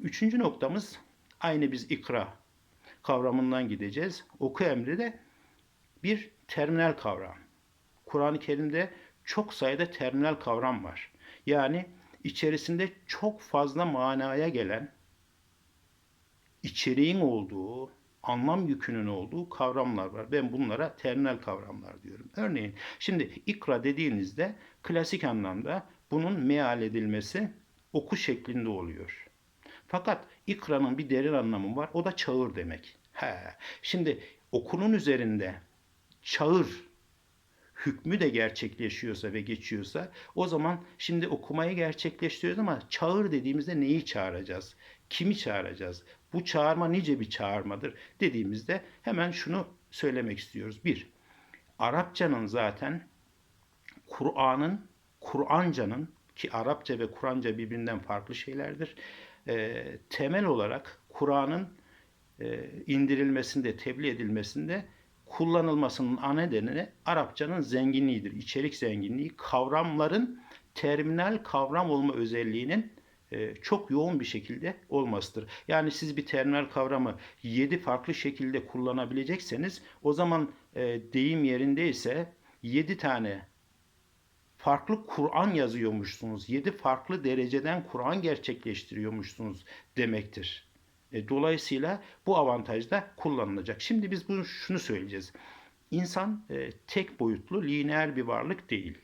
Üçüncü noktamız aynı biz ikra kavramından gideceğiz. Oku emri de bir terminal kavram. Kur'an-ı Kerim'de çok sayıda terminal kavram var. Yani içerisinde çok fazla manaya gelen içeriğin olduğu, anlam yükünün olduğu kavramlar var. Ben bunlara terminal kavramlar diyorum. Örneğin şimdi ikra dediğinizde klasik anlamda bunun meal edilmesi oku şeklinde oluyor. Fakat ikra'nın bir derin anlamı var. O da çağır demek. He. Şimdi okunun üzerinde çağır hükmü de gerçekleşiyorsa ve geçiyorsa o zaman şimdi okumayı gerçekleştiriyoruz ama çağır dediğimizde neyi çağıracağız? Kimi çağıracağız? Bu çağırma nice bir çağırmadır dediğimizde hemen şunu söylemek istiyoruz. Bir, Arapçanın zaten Kur'an'ın, Kur'anca'nın ki Arapça ve Kur'anca birbirinden farklı şeylerdir. E, temel olarak Kur'an'ın e, indirilmesinde, tebliğ edilmesinde kullanılmasının ana nedeni Arapçanın zenginliğidir. İçerik zenginliği, kavramların terminal kavram olma özelliğinin e, çok yoğun bir şekilde olmasıdır. Yani siz bir terminal kavramı 7 farklı şekilde kullanabilecekseniz o zaman e, deyim yerindeyse 7 tane farklı Kur'an yazıyormuşsunuz. 7 farklı dereceden Kur'an gerçekleştiriyormuşsunuz demektir. E, dolayısıyla bu avantaj da kullanılacak. Şimdi biz bunu şunu söyleyeceğiz. İnsan e, tek boyutlu, lineer bir varlık değil.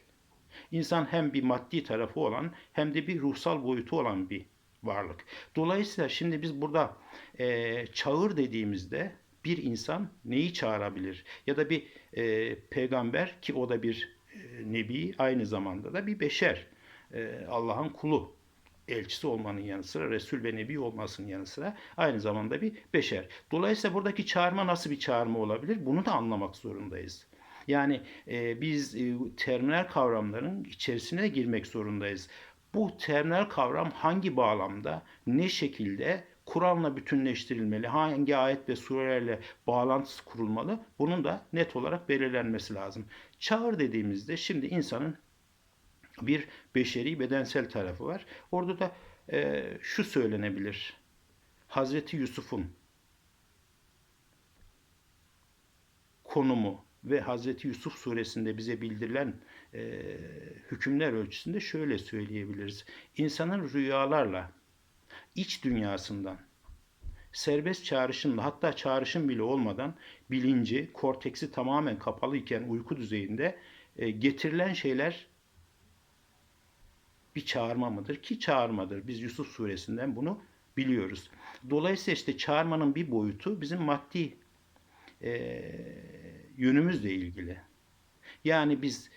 İnsan hem bir maddi tarafı olan hem de bir ruhsal boyutu olan bir varlık. Dolayısıyla şimdi biz burada e, çağır dediğimizde bir insan neyi çağırabilir? Ya da bir e, peygamber ki o da bir nebi aynı zamanda da bir beşer. E, Allah'ın kulu elçisi olmanın yanı sıra Resul ve Nebi olmasının yanı sıra aynı zamanda bir beşer. Dolayısıyla buradaki çağırma nasıl bir çağırma olabilir? Bunu da anlamak zorundayız. Yani e, biz e, terminal kavramların içerisine girmek zorundayız. Bu terminal kavram hangi bağlamda, ne şekilde Kur'an'la bütünleştirilmeli, hangi ayet ve surelerle bağlantısı kurulmalı bunun da net olarak belirlenmesi lazım. Çağır dediğimizde şimdi insanın bir beşeri bedensel tarafı var. Orada da e, şu söylenebilir. Hazreti Yusuf'un konumu ve Hazreti Yusuf suresinde bize bildirilen e, hükümler ölçüsünde şöyle söyleyebiliriz. İnsanın rüyalarla iç dünyasından serbest çağrışımla hatta çağrışım bile olmadan bilinci, korteksi tamamen kapalı iken uyku düzeyinde e, getirilen şeyler bir çağırma mıdır? Ki çağırmadır. Biz Yusuf suresinden bunu biliyoruz. Dolayısıyla işte çağırmanın bir boyutu bizim maddi e, yönümüzle ilgili. Yani biz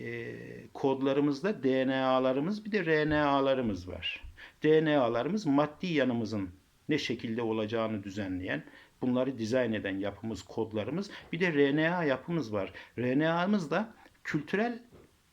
e, kodlarımızda DNA'larımız bir de RNA'larımız var. DNA'larımız maddi yanımızın ne şekilde olacağını düzenleyen, bunları dizayn eden yapımız, kodlarımız. Bir de RNA yapımız var. RNA'mız da kültürel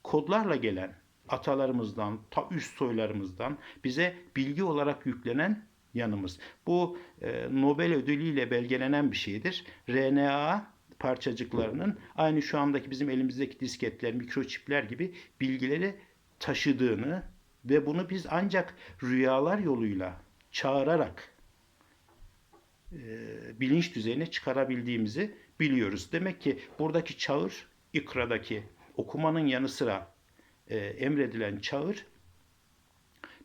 kodlarla gelen atalarımızdan, ta üst soylarımızdan bize bilgi olarak yüklenen yanımız. Bu e, Nobel ödülüyle belgelenen bir şeydir. RNA parçacıklarının aynı şu andaki bizim elimizdeki disketler, mikroçipler gibi bilgileri taşıdığını ve bunu biz ancak rüyalar yoluyla çağırarak e, bilinç düzeyine çıkarabildiğimizi biliyoruz. Demek ki buradaki çağır ikradaki okumanın yanı sıra e, emredilen çağır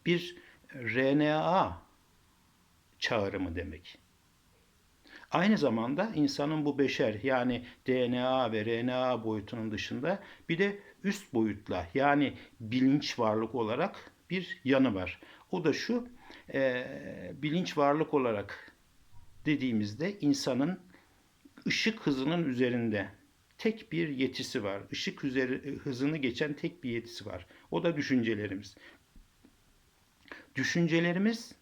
bir RNA çağrımı demek. Aynı zamanda insanın bu beşer yani DNA ve RNA boyutunun dışında bir de üst boyutla yani bilinç varlık olarak bir yanı var. O da şu e, bilinç varlık olarak dediğimizde insanın ışık hızının üzerinde tek bir yetisi var. Işık üzeri, hızını geçen tek bir yetisi var. O da düşüncelerimiz. Düşüncelerimiz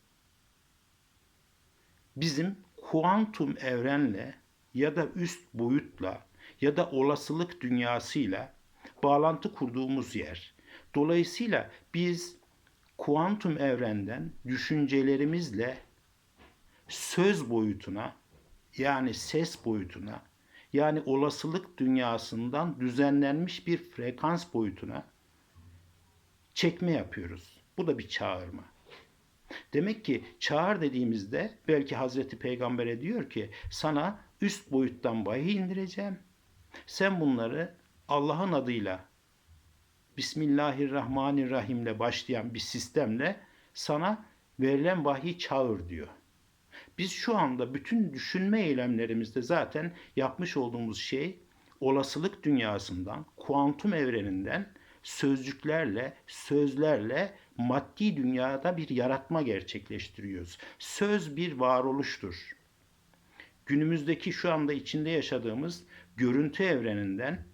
bizim kuantum evrenle ya da üst boyutla ya da olasılık dünyasıyla bağlantı kurduğumuz yer. Dolayısıyla biz kuantum evrenden düşüncelerimizle söz boyutuna yani ses boyutuna yani olasılık dünyasından düzenlenmiş bir frekans boyutuna çekme yapıyoruz. Bu da bir çağırma. Demek ki çağır dediğimizde belki Hazreti Peygamber'e diyor ki sana üst boyuttan vahiy indireceğim. Sen bunları Allah'ın adıyla Bismillahirrahmanirrahimle başlayan bir sistemle sana verilen vahiy çağır diyor. Biz şu anda bütün düşünme eylemlerimizde zaten yapmış olduğumuz şey olasılık dünyasından, kuantum evreninden sözcüklerle, sözlerle maddi dünyada bir yaratma gerçekleştiriyoruz. Söz bir varoluştur. Günümüzdeki şu anda içinde yaşadığımız görüntü evreninden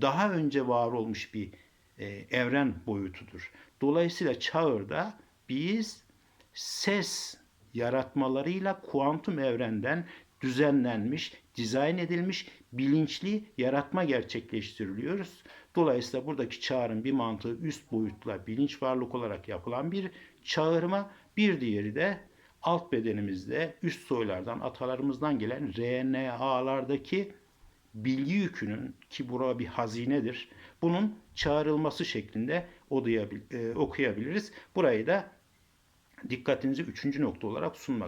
daha önce var olmuş bir e, evren boyutudur. Dolayısıyla çağırda biz ses yaratmalarıyla kuantum evrenden düzenlenmiş, dizayn edilmiş bilinçli yaratma gerçekleştiriliyoruz. Dolayısıyla buradaki çağrının bir mantığı üst boyutla bilinç varlık olarak yapılan bir çağırma, bir diğeri de alt bedenimizde üst soylardan, atalarımızdan gelen RNA'lardaki bilgi yükünün ki bura bir hazinedir. Bunun çağrılması şeklinde e, okuyabiliriz. Burayı da dikkatinizi üçüncü nokta olarak sunmak